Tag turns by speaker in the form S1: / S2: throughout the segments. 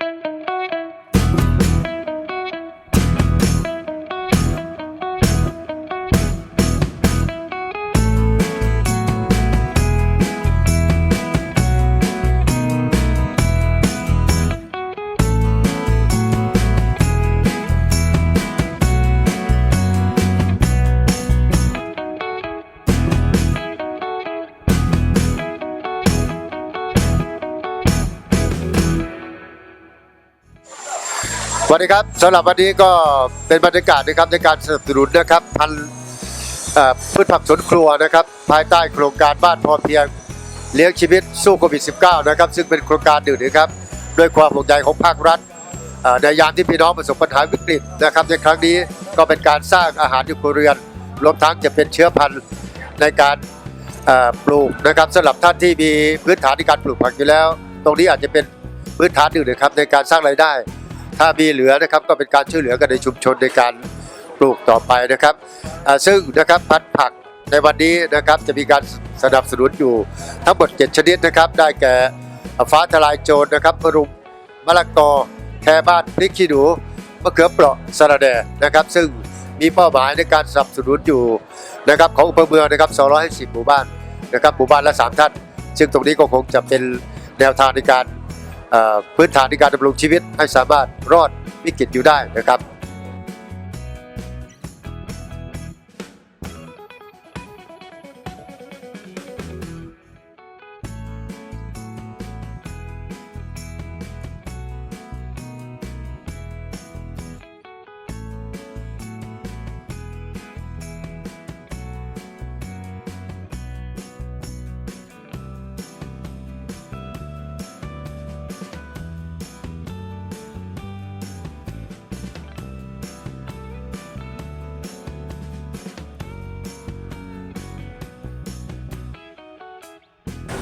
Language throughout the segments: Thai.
S1: ส วัสดีครับสำหรับวันนี้ก็เป็นบรรยากาศนะครับในการสนับสนุนนะครับพันธุ์พืชผักสวนครัวนะครับ ภายใต้โครงการบ้านพอเพียงเลี้ยงชีวิตสู้โควิด -19 นะครับ ซึ่งเป็นโครงการหนึ่งนะครับด้วยความห่วงใยของภาครัฐในยามที่พี่น้องประสบปัญหาวิกฤตนะครับ ในครั้งนี้ก็เป็นการสร้างอาหารในครัวเรือนรวมทั้งจะเป็นเชื้อพันธุ์ในการปลูกนะครับสำหรับท่านที่มีพื้นฐานในการปลูกผักอยู่แล้ว ตรงนี้อาจจะเป็นพื้นฐานหนึ่งนะครับในการสร้างรายได้ ถ้ามีเหลือนะครับก็เป็นการช่วยเหลือกันในชุมชนในการปลูกต่อไปนะครับซึ่งนะครับพันธุ์ผักในวันนี้นะครับจะมีการสนับสนุนอยู่ทั้งหมด 7 ชนิดนะครับ ได้แก่ฟ้าทลายโจรนะครับมะรุมมะละกอ แคบ้านพริกขี้หนูมะเขือเปราะสะระแหน่นะครับ ซึ่งมีเป้าหมายในการสนับสนุนอยู่นะครับของอำเภอเมืองนะครับ250หมู่บ้านนะครับหมู่บ้านละ 3 ท่าน ซึ่งตรงนี้ก็คงจะเป็นแนวทางในการ พื้นฐานในการดำรงชีวิตให้สามารถรอดวิกฤตอยู่ได้นะครับ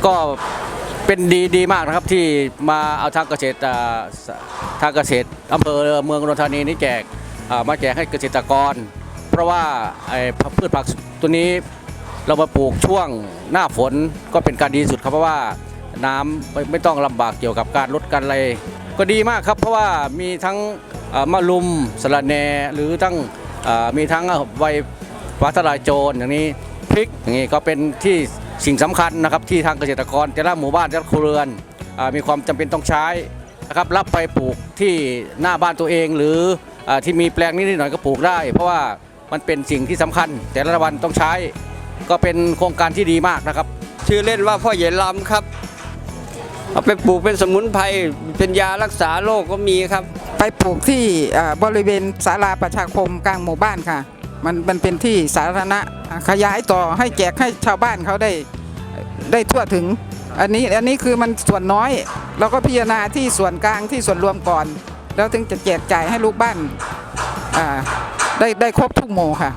S2: ก็เป็นดีดีมากนะครับที่มาเอาทางเกษตรอ่าทางเกษตรอำเภอเมืองอุดรธานีนี่แจกมาแจกให้เกษตรกร เพราะว่าไอ้พืชผักตัวนี้เรามาปลูกช่วงหน้าฝนก็เป็นการดีสุดครับเพราะว่าน้ำไม่ไม่ต้องลำบากเกี่ยวกับการลดการอะไรก็ดีมากครับ เพราะว่ามีทั้งมะลุมสะระแหนหรือทั้งมีทั้งใบฟ้าทลายโจรอย่างนี้ ริกอย่างนี้ก็เป็นที่สิ่งสำคัญนะครับที่ทางเกษตรกรแต่ละหมู่บ้านแต่ละครัวเรือนอ่ามีความจำเป็นต้องใช้นะครับรับไปปลูกที่หน้าบ้านตัวเอง หรืออาที่มีแปลงนิดๆหน่อยๆก็ปลูกได้ เพราะว่ามันเป็นสิ่งที่สำคัญ แต่ละวันต้องใช้ ก็เป็นโครงการที่ดีมากนะครับ
S3: ชื่อเล่นว่าพ่อเหย็นลำครับเอาไปปลูกเป็นสมุนไพรเป็นยารักษาโรคก็มีครับ
S4: ไปปลูกที่อ่าบริเวณศาลาประชาคมกลางหมู่บ้านค่ะ มันมันเป็นที่สาธารณะขยายต่อให้แจกให้ชาวบ้านเขาได้ได้ทั่วถึง อันนี้อันนี้คือมันส่วนน้อย เราก็พิจารณาที่ส่วนกลางที่ส่วนรวมก่อน แล้วถึงจะแจกจ่ายให้ลูกบ้านได้ได้ครบทุกโมค่ะ